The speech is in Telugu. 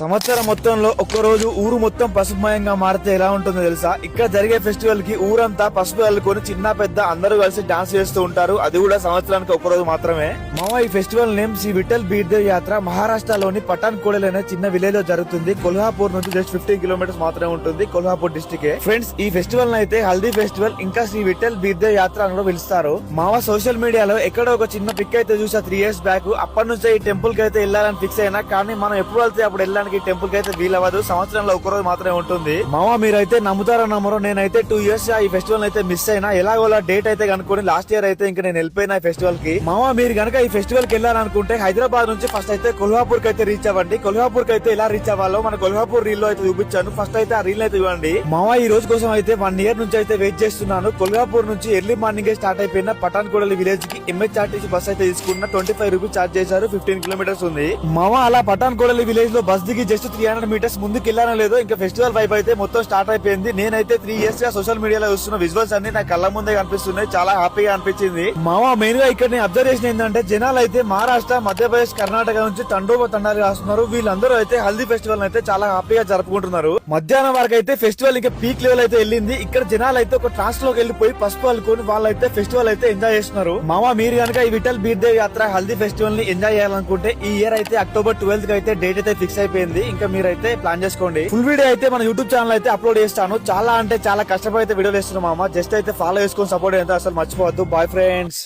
సంవత్సరం మొత్తంలో ఒక్క రోజు ఊరు మొత్తం పసుపుమయంగా మారితే ఎలా ఉంటుందో తెలుసా? ఇక్కడ జరిగే ఫెస్టివల్కి ఊరంతా పసుపు అల్లుకొని చిన్న పెద్ద అందరూ కలిసి డాన్స్ చేస్తూ ఉంటారు. అది కూడా సంవత్సరానికి ఒక్కరోజు రోజు మాత్రమే. మామ ఈ ఫెస్టివల్ నేమ్ శ్రీ విఠల్ బీర్దేవ్ యాత్ర మహారాష్ట్రలోని పటాన్ కోడెల్ అనే చిన్న విలేజ్లో జరుగుతుంది. కొల్హాపూర్ నుంచి జస్ట్ ఫిఫ్టీన్ కిలోమీటర్స్ మాత్రమే ఉంటుంది కొల్హాపూర్ డిస్టిక్ ఫ్రెండ్స్ ఈ ఫెస్టివల్ అయితే హల్దీ ఫెస్టివల్ ఇంకా శ్రీ విఠల్ బీర్దేవ్ యాత్ర అని కూడా పిలుస్తారు. మామ సోషల్ మీడియాలో ఎక్కడో ఒక చిన్న పిక్ అయితే చూసా త్రీ ఇయర్స్ బ్యాక్ అప్పటి నుంచే ఈ టెంపుల్కి అయితే వెళ్ళాలని ఫిక్స్ అయినా కానీ మనం ఎప్పుడు వెళ్తే అప్పుడు వెళ్ళడానికి ఈ టెంపుల్కి అయితే వీలవ్వదు. సంవత్సరంలో ఒక రోజు మాత్రమే ఉంటుంది. మామ మీరైతే నమ్ముతారా నమ్మరో నేనైతే టూ ఇయర్స్ ఈ ఫెస్టివల్ అయితే మిస్ అయినా ఎలాగోలా డేట్ అయితే కనుక్కొని లాస్ట్ ఇయర్ అయితే ఇంకా నేను వెళ్ళిపోయిన ఈ ఫెస్టివల్కి. మామ మీరు గనక ఈ ఫెస్టివల్కి వెళ్ళాలనుకుంటే హైదరాబాద్ నుంచి ఫస్ట్ అయితే కొల్హాపూర్కి అయితే రీచ్ అవ్వండి. కొల్హాపూర్కి అయితే ఎలా రీచ్ అవ్వాలో మన కొల్హాపూర్ రీల్లో అయితే చూపించాను. ఫస్ట్ అయితే ఆ రీల్ అయితే ఇవ్వండి మామ ఈ రోజు కోసం అయితే వన్ ఇయర్ నుంచి అయితే వెయిట్ చేస్తున్నాను. కొల్హాపూర్ నుంచి ఎర్లీ మార్నింగ్ స్టార్ట్ అయిపోయిన పఠాన్ కోడలి విలేజ్కి ఎంఎస్ఆర్టీసీ బస్ అయితే తీసుకున్న ట్వంటీ ఫైవ్ రూపీస్ చార్జ్ చేశారు. ఫిఫ్టీన్ కిలోమీటర్స్ ఉంది. మామ అలా పఠాన్ కోడలి విలేజ్లో బస్ దిగి జస్ట్ త్రీ హండ్రెడ్ మీటర్స్ ముందుకు వెళ్ళానో లేదో ఇంకా ఫెస్టివల్ వైపు అయితే మొత్తం స్టార్ట్ అయిపోయింది. నేనైతే త్రీ ఇయర్స్గా సోషల్ మీడియాలో చూస్తున్న విజువల్స్ అన్ని నా కళ్ళ ముందే కనిపిస్తున్నాయి. చాలా హ్యాపీగా అనిపించింది. మామ మెయిన్గా ఇక్కడ నేను అబ్జర్వ్ చేసిన ఏంటంటే జనాలు అయితే మహారాష్ట్ర మధ్యప్రదేశ్ కర్ణాటక నుంచి తండోప తండాలు రాస్తున్నారు వీళ్ళందరూ అయితే హల్దీ ఫెస్టివల్ అయితే చాలా హ్యాపీగా జరుపుకుంటున్నారు. మధ్యాహ్నం వరకు అయితే ఫెస్టివల్ ఇంకా పీక్ లెవెల్ అయితే వెళ్ళింది. ఇక్కడ జనాలు అయితే ఒక ట్రాన్స్లోకి వెళ్ళిపోయి పసుపు అల్లుకొని వాళ్ళైతే ఫెస్టివల్ అయితే ఎంజాయ్ చేస్తున్నారు. మామ మీరు కనుక ఈ విఠల్ బీర్దేవ్ యాత్ర హల్దీ ఫెస్టివల్ని ఎంజాయ్ చేయాలనుకుంటే ఈ ఇయర్ అయితే అక్టోబర్ ట్వెల్త్కి అయితే డేట్ అయితే ఫిక్స్ అయిపోయింది. ఇంకా మీరైతే ప్లాన్ చేసుకోండి. ఫుల్ వీడియో అయితే మన యూట్యూబ్ ఛానల్ అయితే అప్లోడ్ చేస్తాను. చాలా అంటే చాలా కష్టపడి అయితే వీడియోలు వేస్తున్నాం మామ. జస్ట్ అయితే ఫాలో చేసుకొని సపోర్ట్ అయితే అసలు మర్చిపోవద్దు. Bye friends